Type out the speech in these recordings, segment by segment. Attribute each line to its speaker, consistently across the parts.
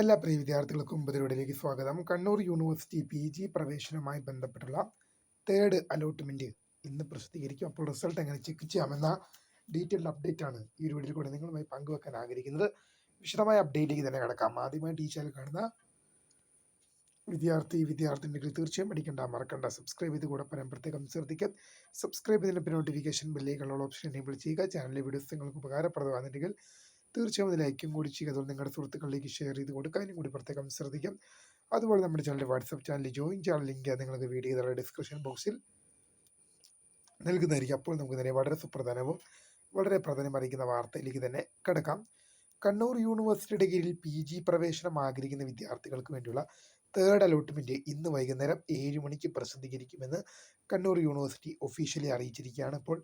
Speaker 1: എല്ലാ പ്രിയ വിദ്യാർത്ഥികൾക്കും ഉപരിവിടിലേക്ക് സ്വാഗതം. കണ്ണൂർ യൂണിവേഴ്സിറ്റി പി ജി പ്രവേശനവുമായി ബന്ധപ്പെട്ടുള്ള തേർഡ് അലോട്ട്മെന്റ് ഇന്ന് പ്രസിദ്ധീകരിക്കും. അപ്പോൾ റിസൾട്ട് എങ്ങനെ ചെക്ക് ചെയ്യാമെന്ന ഡീറ്റെയിൽഡ് അപ്ഡേറ്റ് ആണ് ഈ ഒരു വീഡിയോയിൽ കൂടെ നിങ്ങളുമായി പങ്കുവെക്കാൻ ആഗ്രഹിക്കുന്നത്. വിശദമായ അപ്ഡേറ്റിലേക്ക് തന്നെ കിടക്കാം. ആദ്യമായിട്ട് ഈ ചാനൽ കാണുന്ന വിദ്യാർത്ഥി വിദ്യാർത്ഥിനികൾ തീർച്ചയായും പഠിക്കേണ്ട മറക്കണ്ട. സബ്സ്ക്രൈബ് ചെയ്ത് കൂടെ പറയാൻ പ്രത്യേകം ശ്രദ്ധിക്കാം. സബ്സ്ക്രൈബ് ചെയ്തതിന് നോട്ടിഫിക്കേഷൻ ബില്ലേക്കുള്ള ഓപ്ഷൻ എനേബിൾ ചെയ്യുക. ചാനലിലെ വീഡിയോസ് നിങ്ങൾക്ക് ഉപകാരപ്രദമാകുന്നുണ്ടെങ്കിൽ തീർച്ചയായും ലൈക്കും കൂടി ചെയ്യുക. അതുപോലെ നിങ്ങളുടെ സുഹൃത്തുക്കളിലേക്ക് ഷെയർ ചെയ്ത് കൊടുക്കാനും കൂടി പ്രത്യേകം ശ്രദ്ധിക്കാം. അതുപോലെ നമ്മുടെ ചാനലിന്റെ വാട്സപ്പ് ചാനൽ ജോയിൻ ചെയ്യാൻ ലിങ്ക് നിങ്ങൾക്ക് വീഡിയോ ചെയ്തുള്ള ഡിസ്ക്രിപ്ഷൻ ബോക്സിൽ നൽകുന്നതായിരിക്കും. അപ്പോൾ നമുക്ക് തന്നെ വളരെ സുപ്രധാനവും വളരെ പ്രധാനം അറിയിക്കുന്ന വാർത്തയിലേക്ക് തന്നെ കിടക്കാം. കണ്ണൂർ യൂണിവേഴ്സിറ്റിയുടെ കീഴിൽ പി ജി പ്രവേശനം ആഗ്രഹിക്കുന്ന വിദ്യാർത്ഥികൾക്ക് വേണ്ടിയുള്ള തേർഡ് അലോട്ട്മെന്റ് ഇന്ന് വൈകുന്നേരം ഏഴ് മണിക്ക് പ്രസിദ്ധീകരിക്കുമെന്ന് കണ്ണൂർ യൂണിവേഴ്സിറ്റി ഒഫീഷ്യലി അറിയിച്ചിരിക്കുകയാണ്. അപ്പോൾ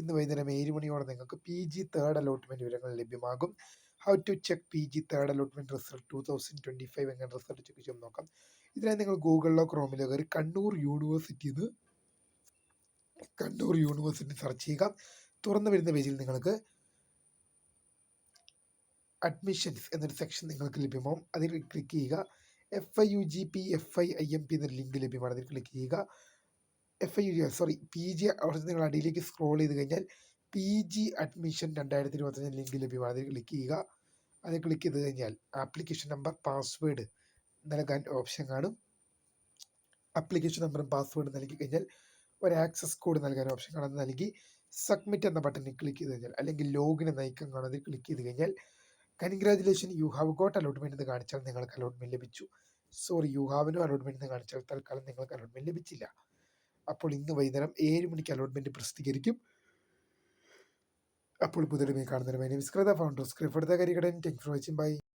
Speaker 1: ഇന്ന് വൈകുന്നേരം ഏഴ് മണിയോടെ നിങ്ങൾക്ക് പി ജി തേർഡ് അലോട്ട്മെന്റ് വിവരങ്ങൾ ലഭ്യമാകും. How to check P G third allotment result two thousand twenty five എങ്ങനെ റിസൾട്ട് ചെക്ക് ചെയ്യാൻ നോക്കാം. ഇതിനായി നിങ്ങൾ ഗൂഗിളിലോ ക്രോമിലോ കയറി കണ്ണൂർ യൂണിവേഴ്സിറ്റി എന്ന് കണ്ണൂർ യൂണിവേഴ്സിറ്റി സെർച്ച് ചെയ്യുക. തുറന്നു വരുന്ന പേജിൽ നിങ്ങൾക്ക് അഡ്മിഷൻസ് എന്നൊരു സെക്ഷൻ നിങ്ങൾക്ക് ലഭ്യമാവും. അതിൽ ക്ലിക്ക് ചെയ്യുക. F I U G P F I I M P എന്നൊരു ലിങ്ക് ലഭ്യമാണ്. അതിൽ ക്ലിക്ക് ചെയ്യുക. F I U sorry P G അവിടുത്തെ നിങ്ങൾ അടിയിലേക്ക് സ്ക്രോൾ ചെയ്ത് കഴിഞ്ഞാൽ പി ജി അഡ്മിഷൻ രണ്ടായിരത്തി ഇരുപത്തഞ്ച് ലിങ്ക് ലഭ്യമാണ്. അതിൽ ക്ലിക്ക് ചെയ്യുക. അതിൽ ക്ലിക്ക് ചെയ്ത് കഴിഞ്ഞാൽ ആപ്ലിക്കേഷൻ നമ്പർ പാസ്വേഡ് നൽകാൻ ഓപ്ഷൻ കാണും. ആപ്ലിക്കേഷൻ നമ്പറും പാസ്വേഡ് നൽകി കഴിഞ്ഞാൽ ഒരു ആക്സസ് കോഡ് നൽകാൻ ഓപ്ഷൻ കാണാൻ നൽകി സബ്മിറ്റ് എന്ന ബട്ടണിൽ ക്ലിക്ക് ചെയ്ത് കഴിഞ്ഞാൽ അല്ലെങ്കിൽ ലോഗിൻ എന്ന ഐക്കൺ കാണാൻ അതിൽ ക്ലിക്ക് ചെയ്ത് കഴിഞ്ഞാൽ congratulation you have got allotment എന്ന് കാണിച്ചാൽ നിങ്ങൾക്ക് അലോട്ട്മെന്റ് ലഭിച്ചു. സോറി യു ഹാവിനും അലോട്ട്മെന്റ് എന്ന് കാണിച്ചാൽ തൽക്കാലം നിങ്ങൾക്ക് അലോട്ട്മെന്റ് ലഭിച്ചില്ല. അപ്പോൾ ഇന്ന് വൈകുന്നേരം ഏഴ് മണിക്ക് അലോട്ട്മെന്റ് പ്രസിദ്ധീകരിക്കും. അപ്പോൾ പുതിയ കാണുന്നതിന് my name is Kritha founder Karikadan tech for watching bye